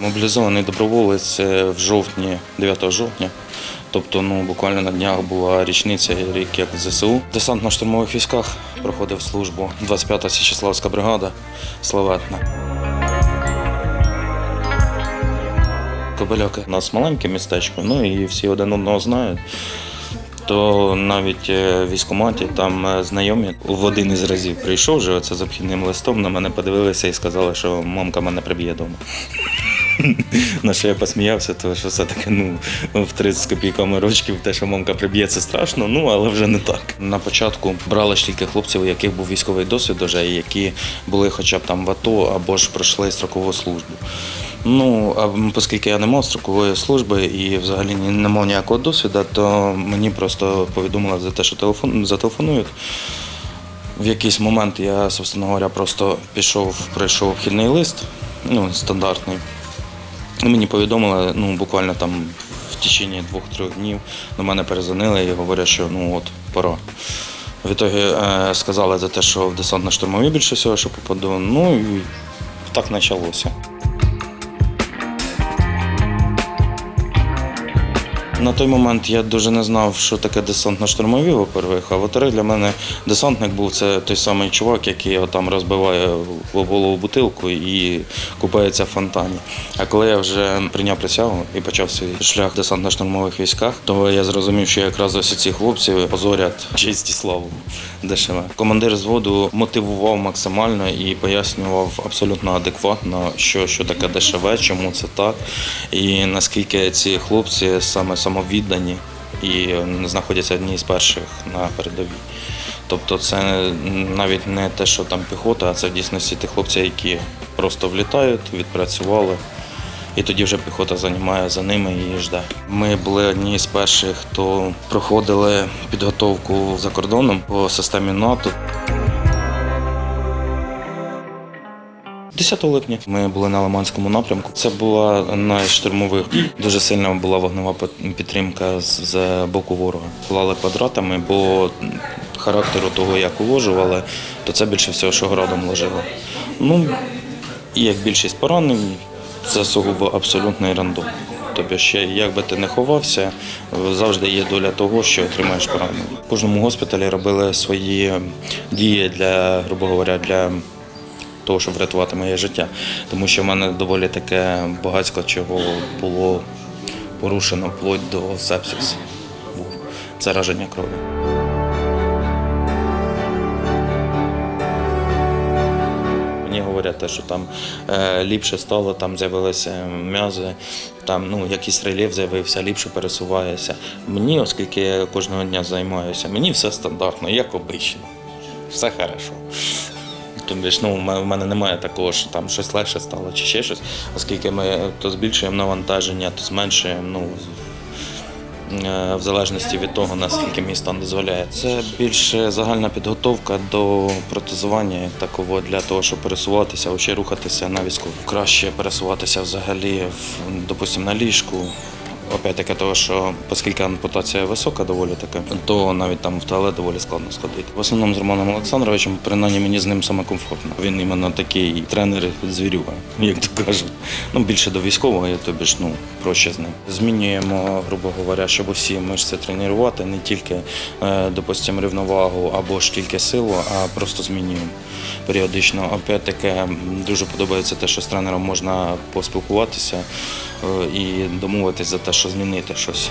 Мобілізований доброволець е, в жовтні, 9 жовтня. Тобто, ну буквально на днях була річниця рік як в ЗСУ. Десантно-штурмових військах проходив службу 25-та Січеславська бригада Славетна. Кобиляки у нас маленьке містечко, ну і всі один одного знають. То навіть е, в військкоматі там е, знайомі в один із разів прийшов вже оце з обхідним листом, на мене подивилися і сказали, що мамка мене приб'є вдома. На що я посміявся, тому що все-таки ну, в 30 з копійками рочків те, що мамка приб'є, це страшно, ну але вже не так. На початку брали ж тільки хлопців, у яких був військовий досвід вже, і які були хоча б там в АТО або ж пройшли строкову службу. Ну, а оскільки я не мав строкової служби і взагалі не мав ніякого досвіду, то мені просто повідомили за те, що телефон зателефонують. В якийсь момент я, собственно говоря, просто пішов, пройшов вхідний лист, ну, стандартний. І мені повідомили, ну, буквально там в течение двох-трьох днів до мене перезвонили і говорять, що ну от пора. В ітогі е, сказали за те, що в десантно-штурмові більше всього, що попаду. Ну і так почалося. На той момент я дуже не знав, що таке десантно-штурмові, во-первых, а во-вторых, для мене десантник був це той самий чувак, який там розбиває голову бутилку і купається в фонтані. А коли я вже прийняв присягу і почав свій шлях в десантно-штурмових військах, то я зрозумів, що якраз ось ці хлопці позорять честь і славу ДШВ. Командир зводу мотивував максимально і пояснював абсолютно адекватно, що, що таке ДШВ, чому це так, і наскільки ці хлопці саме самовіддані і знаходяться одні з перших на передовій. Тобто це навіть не те, що там піхота, а це в дійсності ті хлопці, які просто влітають, відпрацювали. І тоді вже піхота займає за ними і жде. Ми були одні з перших, хто проходили підготовку за кордоном по системі НАТО. 10 липня ми були на Лиманському напрямку. Це була одна штурмових. Дуже сильна була вогнева підтримка з, боку ворога. Клали квадратами, бо характеру того, як уложували, то це більше всього, що градом ложили. Ну, і як більшість поранень, це сугубо абсолютний рандом. Тобто, ще як би ти не ховався, завжди є доля того, що отримаєш поранення. В кожному госпіталі робили свої дії для, грубо говоря, для того, щоб врятувати моє життя. Тому що в мене доволі таке багатство чого було порушено вплоть до сепсису, був зараження крові. Мені говорять, що там е, ліпше стало, там з'явилися м'язи, там ну, якийсь рельєф з'явився, ліпше пересуваєшся. Мені, оскільки я кожного дня займаюся, мені все стандартно, як обично. Все хорошо. Тобто, ж, ну, в мене- немає такого, що там щось легше стало чи ще щось, оскільки ми то збільшуємо навантаження, то зменшуємо. Ну, е, в залежності від того, наскільки мій стан дозволяє. Це більше загальна підготовка до протезування такого для того, щоб пересуватися, ще рухатися на візку. Краще пересуватися взагалі, допустимо, на ліжку. Опять-таки того, що оскільки ампутація висока доволі така, то навіть там в туалет доволі складно сходити. В основному з Романом Олександровичем, принаймні мені з ним саме комфортно. Він іменно такий тренер звірюга, як то кажуть. Ну, більше до військового, я тобі ж ну, проще з ним. Змінюємо, грубо говоря, щоб усі мишці тренувати, не тільки, е, допустимо, рівновагу або ж тільки силу, а просто змінюємо періодично. Опять-таки дуже подобається те, що з тренером можна поспілкуватися і домовитись за те, що змінити щось.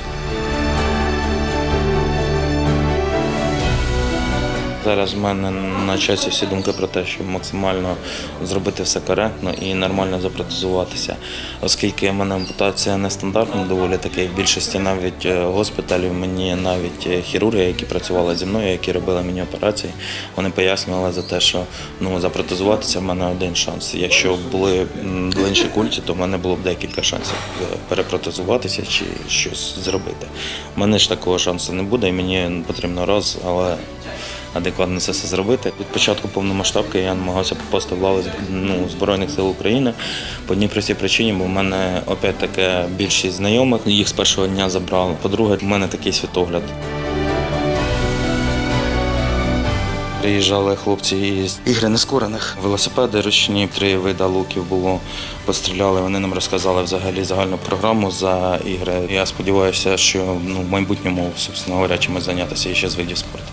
Зараз в мене на часі всі думки про те, щоб максимально зробити все коректно і нормально запротезуватися. Оскільки в мене ампутація нестандартна, доволі таки в більшості навіть е, госпіталів, мені навіть е, хірурги, які працювали зі мною, які робили мені операції, вони пояснювали за те, що ну, запротезуватися в мене один шанс. Якщо були інші культі, то в мене було б декілька шансів е, перепротезуватися чи щось зробити. У мене ж такого шансу не буде, і мені потрібно раз, але адекватно це все зробити. Від початку повномасштабки я намагався попасти в лави ну, Збройних сил України по одній простій причині, бо в мене опять таке більшість знайомих, їх з першого дня забрали. По-друге, в мене такий світогляд. Приїжджали хлопці із ігри нескорених. Велосипеди ручні, три вида луків було. Постріляли. Вони нам розказали взагалі загальну програму за ігри. Я сподіваюся, що ну, в майбутньому, собственно говоря, чимось зайнятися ще з видів спорту.